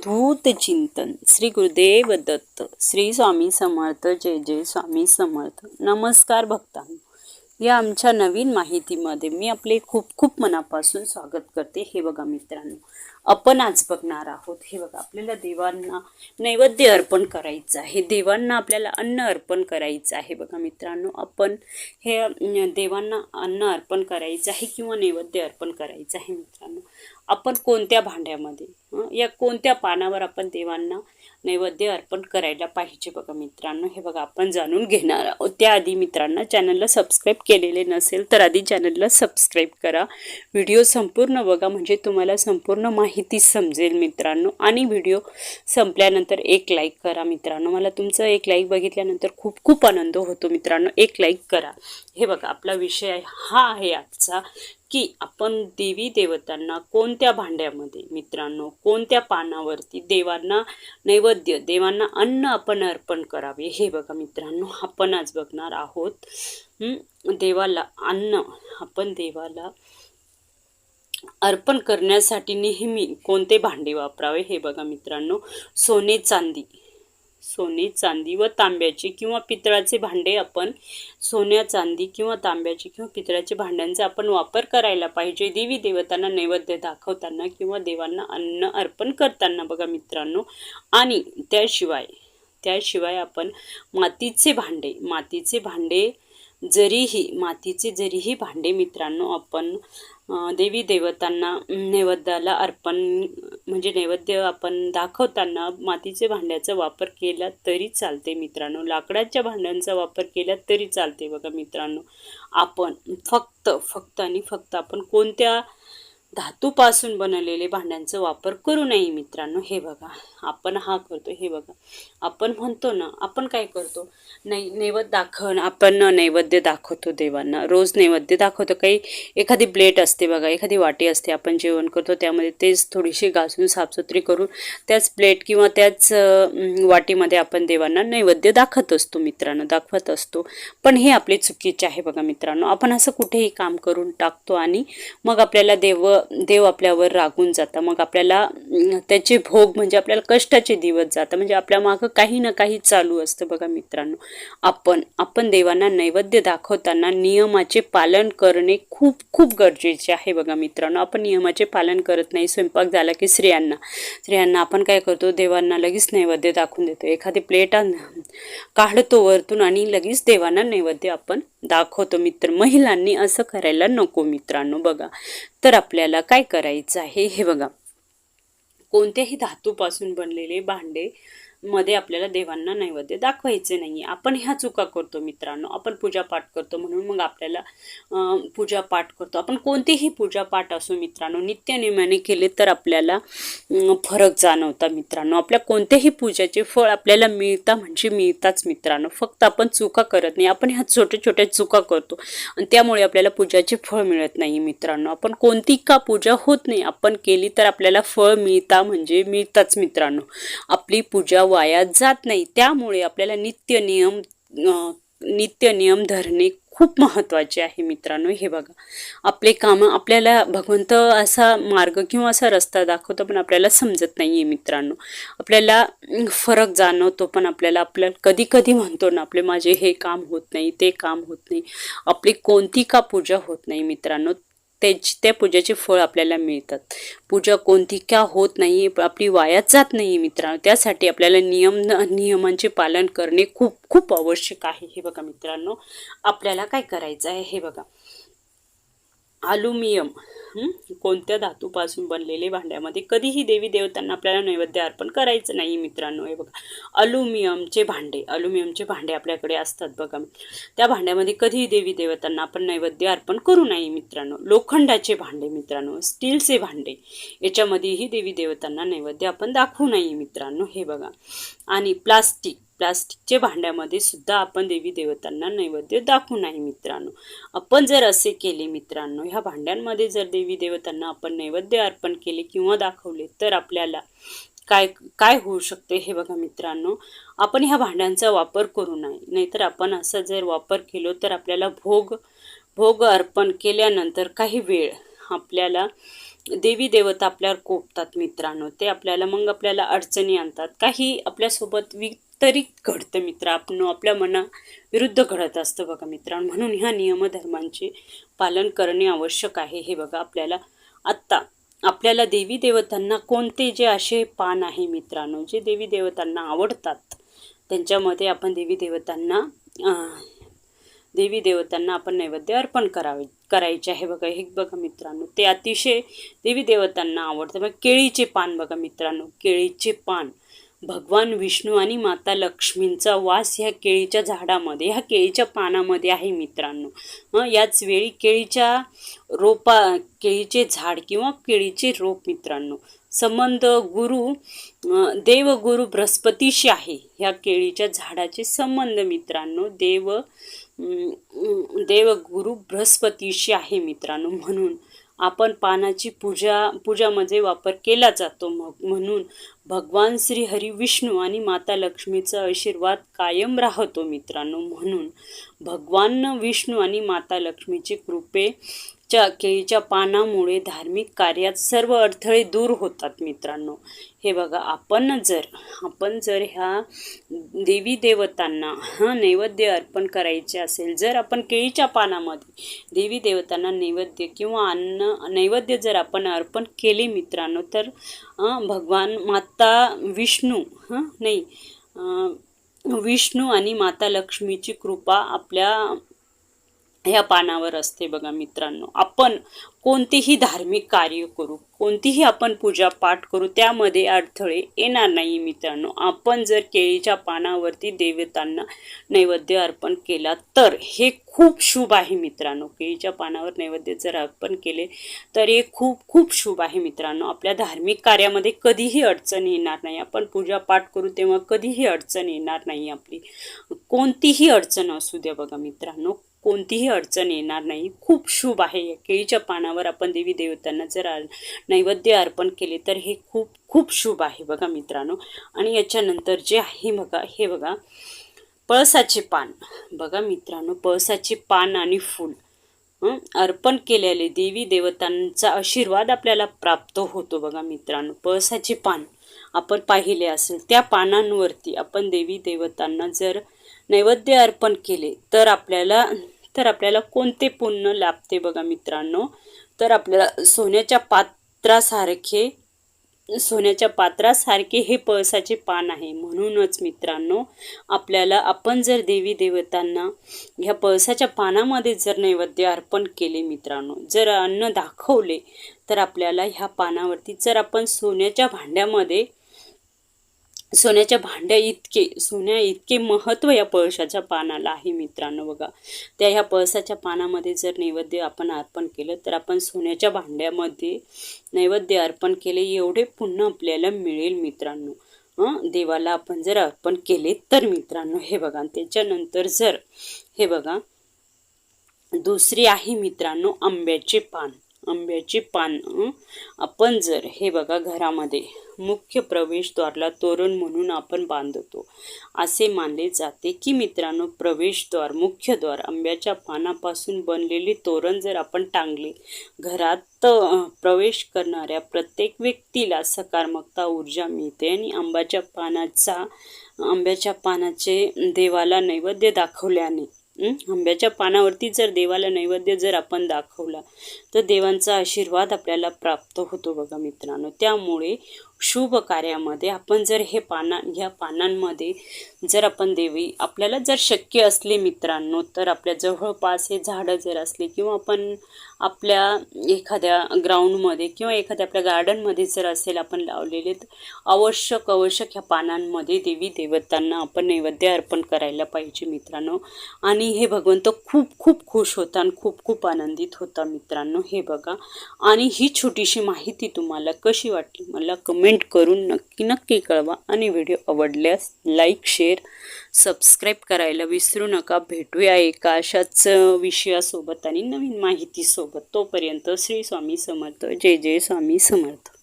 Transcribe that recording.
अवधूत चिंतन. श्री गुरुदेव दत्त श्री स्वामी समर्थ जय जय स्वामी समर्थ. नमस्कार भक्तांनो. या आमच्या नवीन माहितीमध्ये मी आपले खूप खूप मनापासून स्वागत करते. हे बघा मित्रांनो आपण आज बघणार आहोत हे बघा आपल्याला देवांना नैवेद्य अर्पण करायचं आहे. देवांना आपल्याला अन्न अर्पण करायचं आहे. बघा मित्रांनो आपण हे देवांना अन्न अर्पण करायचं आहे किंवा नैवेद्य अर्पण करायचं आहे मित्रांनो. आपण कोणत्या भांड्यामध्ये हं, या कोणत्या पानावर आपण देवांना नैवेद्य अर्पण करायला पाहिजे बघा मित्रांनो. हे बघा आपण जाणून घेणार आहोत. त्याआधी मित्रांनो चॅनलला सबस्क्राईब केलेले नसेल तर आधी चॅनलला सबस्क्राईब करा. व्हिडिओ संपूर्ण बघा म्हणजे तुम्हाला संपूर्ण माहिती समजेल मित्रांनो. आणि व्हिडिओ संपल्यानंतर एक लाईक करा मित्रांनो. मला तुमचं एक लाईक बघितल्यानंतर खूप खूप आनंद होतो मित्रांनो. एक लाईक करा. हे बघा आपला विषय हा आहे आजचा. की आपण देवी देवतांना कोणत्या भांड्यामध्ये मित्रांनो कोणत्या पानावरती देवांना नैवेद्य देवांना अन्न आपण अर्पण करावे हे बघा मित्रांनो आपण आज बघणार आहोत. देवाला अन्न आपण देवाला अर्पण करण्यासाठी नेहमी कोणते भांडे वापरावे हे बघा मित्रांनो. सोने चांदी. सोने चांदी व तांब्याचे किंवा पितळाचे भांडे आपण सोन्या चांदी किंवा तांब्याचे किंवा पितळाचे भांड्यांचा आपण वापर करायला पाहिजे. देवी देवतांना नैवेद्य दाखवताना किंवा देवांना अन्न अर्पण करताना बघा मित्रांनो. आणि त्याशिवाय त्याशिवाय आपण मातीचे भांडे मातीचे भांडे जरीही मातीचे जरीही भांडे मित्रांनो आपण देवी देवतांना नैवेद्याला अर्पण म्हणजे नैवेद्य आपण दाखवताना मातीचे भांड्याचा वापर केला तरी चालते मित्रांनो. लाकडाच्या भांड्यांचा वापर केला तरी चालते बघा मित्रांनो. आपण फक्त फक्त आणि फक्त आपण कोणत्या धातूपासून बनवलेले भांड्यांचा वापर करू नये मित्रांनो. हे बघा आपण हा करतो हे बघा. आपण म्हणतो ना आपण काय करतो? नै नैवेद्य दाखवण आपण नैवेद्य दाखवतो देवांना. रोज नैवेद्य दाखवतो. काही एखादी प्लेट असते बघा एखादी वाटी असते आपण जेवण करतो त्यामध्ये तेच थोडीशी घासून साफसुथरी करून त्याच प्लेट किंवा त्याच वाटीमध्ये आपण देवांना नैवेद्य दाखवत असतो मित्रांनो दाखवत असतो. पण हे आपले चुकीचे आहे बघा मित्रांनो. आपण असं कुठेही काम करून टाकतो आणि मग आपल्याला देव देव आपल्यावर रागून जातं. मग आपल्याला त्याचे भोग म्हणजे आपल्याला कष्टाचे दिवस जातं. म्हणजे आपल्या मागं काही ना काही चालू असतं बघा मित्रांनो. आपण आपण देवांना नैवेद्य दाखवताना नियमाचे पालन करणे खूप खूप गरजेचे आहे बघा मित्रांनो. आपण नियमाचे पालन करत नाही. स्वयंपाक झाला की स्त्रियांना. स्त्रियांना आपण काय करतो? देवांना लगेच नैवेद्य दाखवून देतो. एखादी प्लेट काढतो वरतून आणि लगेच देवांना नैवेद्य आपण दाखवतो मित्र. महिलांनी असं करायला नको मित्रांनो बघा. तर आपल्याला काय करायचं आहे हे बघा. कोणत्याही धातूपासून बनलेले भांडे मध्ये आपल्याला देवांना नैवेद्य दाखवायचे नाही आपण ह्या चुका करतो मित्रांनो. आपण पूजापाठ करतो म्हणून मग आपल्याला पूजा पूजापाठ करतो. आपण कोणतेही पूजापाठ असो मित्रांनो नित्यनियमाने केले तर आपल्याला फरक जाणवता मित्रांनो. आपल्या कोणत्याही पूजाचे फळ आपल्याला मिळता म्हणजे मिळताच मित्रांनो. फक्त आपण चुका करत नाही. आपण ह्या छोट्या छोट्या चुका करतो. आणि त्यामुळे आपल्याला पूजाचे फळ मिळत नाही मित्रांनो. आपण कोणती का पूजा होत नाही आपण केली तर आपल्याला फळ मिळता म्हणजे मिळताच मित्रांनो. आपली पूजा वाया जात नाही. त्यामुळे आपल्याला नित्य नियम नित्य नियम धरणे खूप महत्त्वाचे आहे मित्रांनो. हे बघा. आपले कामं आपल्याला भगवंत असा मार्ग किंवा असा रस्ता दाखवतो पण आपल्याला समजत नाही आहे मित्रांनो. आपल्याला फरक जाणवतो पण आपल्याला आपल्याला कधी कधी म्हणतो ना आपले माझे हे काम होत नाही ते काम होत नाही. आपली कोणती का पूजा होत नाही मित्रांनो त्याची त्या पूजेचे फळ आपल्याला मिळतात. पूजा कोणती का होत नाही आपली वायात जात नाही मित्रांनो. त्यासाठी आपल्याला नियम नियमांचे पालन करणे खूप खूप आवश्यक आहे. हे बघा मित्रांनो आपल्याला काय करायचं आहे? हे बघा. अल्युमियम कोणत्या धातूपासून बनलेले भांड्यामध्ये कधीही देवी देवतांना आपल्याला नैवेद्य अर्पण करायचं नाही मित्रांनो. हे बघा अल्युमियमचे भांडे अल्युमियमचे भांडे आपल्याकडे असतात बघा. त्या भांड्यामध्ये कधीही देवी देवतांना आपण नैवेद्य अर्पण करू नये मित्रांनो. लोखंडाचे भांडे मित्रांनो स्टीलचे भांडे याच्यामध्येही देवी देवतांना नैवेद्य आपण दाखवू नये मित्रांनो. हे बघा. आणि प्लास्टिक प्लास्टिकच्या भांड्यामध्ये सुद्धा आपण देवी देवतांना नैवेद्य दाखवू नाही मित्रांनो. आपण जर असे केले मित्रांनो ह्या भांड्यांमध्ये जर देवी देवतांना आपण नैवेद्य अर्पण केले किंवा दाखवले तर आपल्याला काय काय होऊ शकते हे बघा मित्रांनो. आपण ह्या भांड्यांचा वापर करू नये नाहीतर आपण असा जर वापर केलो तर आपल्याला भोग भोग अर्पण केल्यानंतर काही वेळ आपल्याला देवी देवता आपल्यावर कोपतात मित्रांनो. ते आपल्याला मग आपल्याला अडचणी आणतात. काही आपल्यासोबत तरी घडतं मित्र. आपण आपल्या मना विरुद्ध घडत असतं बघा मित्रांनो म्हणून ह्या नियमधर्मांचे पालन करणे आवश्यक आहे. हे बघा आपल्याला आत्ता आपल्याला देवी देवतांना कोणते जे असे पान आहे मित्रांनो जे देवी देवतांना आवडतात त्यांच्यामध्ये आपण देवी देवतांना देवी देवतांना आपण नैवेद्य अर्पण करावे करायचे आहे बघा. हे बघा मित्रांनो ते अतिशय देवी देवतांना आवडतं. मग केळीचे पान बघा मित्रांनो केळीचे पान. भगवान विष्णू आणि माता लक्ष्मींचा वास ह्या केळीच्या झाडामध्ये ह्या केळीच्या पानामध्ये आहे मित्रांनो. याच वेळी केळीच्या रोपा केळीचे झाड किंवा केळीचे रोप मित्रांनो. संबंध गुरु देवगुरु बृहस्पतीशी आहे ह्या केळीच्या झाडाचे संबंध मित्रांनो. देव देवगुरु बृहस्पतीशी आहे मित्रांनो म्हणून. आपण पानाची पूजा पूजामध्ये वापर केला जातो. मग म्हणून भगवान श्री हरी विष्णू आणि माता लक्ष्मीचा आशीर्वाद कायम राहतो मित्रांनो. म्हणून भगवान विष्णू आणि माता लक्ष्मीची कृपेच्या केळीच्या पानामुळे धार्मिक कार्यात सर्व अडथळे दूर होतात मित्रांनो. हे बघा आपण जर आपण जर ह्या देवी देवतांना हा नैवेद्य अर्पण करायचे असेल जर आपण केळीच्या पानामध्ये देवी देवतांना नैवेद्य किंवा अन्न नैवेद्य जर आपण अर्पण केले मित्रांनो तर भगवान माता विष्णू हां नाही विष्णू आणि माता लक्ष्मीची कृपा आपल्या ह्या पानावर असते बघा मित्रांनो. आपण कोणतेही धार्मिक कार्य करू कोणतीही आपण पूजा पाठ करू त्यामध्ये अडथळे येणार नाही मित्रांनो. आपण जर केळीच्या पानावरती देवतांना नैवेद्य अर्पण केला तर हे खूप शुभ आहे मित्रांनो. केळीच्या पानावर नैवेद्य जर अर्पण केले तर हे खूप खूप शुभ आहे मित्रांनो. आपल्या धार्मिक कार्यामध्ये कधीही अडचण येणार नाही. आपण पूजा पाठ करू तेव्हा कधीही अडचण येणार नाही आपली. कोणतीही अडचण असू द्या बघा मित्रांनो. कोणतीही अडचण येणार नाही. खूप शुभ आहे. या केळीच्या पानावर आपण देवी देवतांना जर नैवेद्य अर्पण केले तर हे खूप खूप शुभ आहे बघा मित्रांनो. आणि याच्यानंतर जे आहे बघा हे बघा पळसाचे पान. बघा मित्रांनो पळसाचे पान आणि फूल. अर्पण केलेले देवी देवतांचा आशीर्वाद आपल्याला प्राप्त होतो बघा मित्रांनो. पळसाचे पान आपण पाहिले असेल त्या पानांवरती आपण देवी देवतांना जर नैवेद्य अर्पण केले तर आपल्याला तर आपल्याला कोणते पुण्य लाभते बघा मित्रांनो? तर आपल्याला सोन्याच्या पात्रासारखे सोन्याच्या पात्रासारखे हे पळसाचे पान आहे. म्हणूनच मित्रांनो आपल्याला आपण जर देवी देवतांना ह्या पळसाच्या पानामध्ये जर नैवेद्य अर्पण केले मित्रांनो जर अन्न दाखवले तर आपल्याला ह्या पानावरती जर आपण सोन्याच्या भांड्यामध्ये सोन्याच्या भांड्या इतके सोन्या इतके महत्त्व या पळसाच्या पानाला आहे मित्रांनो बघा. त्या ह्या पळसाच्या पानामध्ये जर नैवेद्य आपण अर्पण केलं तर आपण सोन्याच्या भांड्यामध्ये नैवेद्य अर्पण केले एवढे पुन्हा आपल्याला मिळेल मित्रांनो. हं? देवाला आपण जर अर्पण केले तर मित्रांनो हे बघा. त्याच्यानंतर जर हे बघा. दुसरी आहे मित्रांनो आंब्याचे पान. आंब्याचे पानं. आपण जर हे बघा घरामध्ये मुख्य प्रवेशद्वारला तोरण म्हणून आपण बांधतो. असे मानले जाते की मित्रांनो प्रवेशद्वार मुख्यद्वार आंब्याच्या पानापासून बनलेले तोरण जर आपण टांगले घरात प्रवेश करणाऱ्या प्रत्येक व्यक्तीला सकारात्मकता ऊर्जा मिळते आणि आंब्याच्या पानाचा आंब्याच्या पानाचे देवाला नैवेद्य दाखवल्याने आंब्याच्या पानावरती जर देवाला नैवेद्य जर आपण दाखवला तर देवांचा आशीर्वाद आपल्याला प्राप्त होतो बघा मित्रांनो. त्यामुळे शुभ कार्यामध्ये आपण जर हे पाना ह्या पानांमध्ये जर आपण देवी आपल्याला जर शक्य असले मित्रांनो तर आपल्या जवळपास हे झाडं जर असले किंवा आपण आपल्या एखाद्या ग्राउंडमध्ये किंवा एखाद्या आपल्या गार्डनमध्ये जर असेल आपण लावलेले तर आवश्यक आवश्यक ह्या पानांमध्ये देवी देवतांना आपण नैवेद्य अर्पण करायला पाहिजे मित्रांनो. आणि हे भगवंत खूप खूप खुश होता आणि खूप खूप आनंदित होता मित्रांनो हे बघा. आणि ही छोटीशी माहिती तुम्हाला कशी वाटली? मला कमेंट करून नक्की नक्की कळवा. आणि व्हिडिओ आवडल्यास लाईक शेअर सबस्क्राईब करायला विसरू नका. भेटूया एका अशाच विषयासोबत आणि नवीन माहितीसोबत. तोपर्यंत श्री स्वामी समर्थ. जय जय स्वामी समर्थ.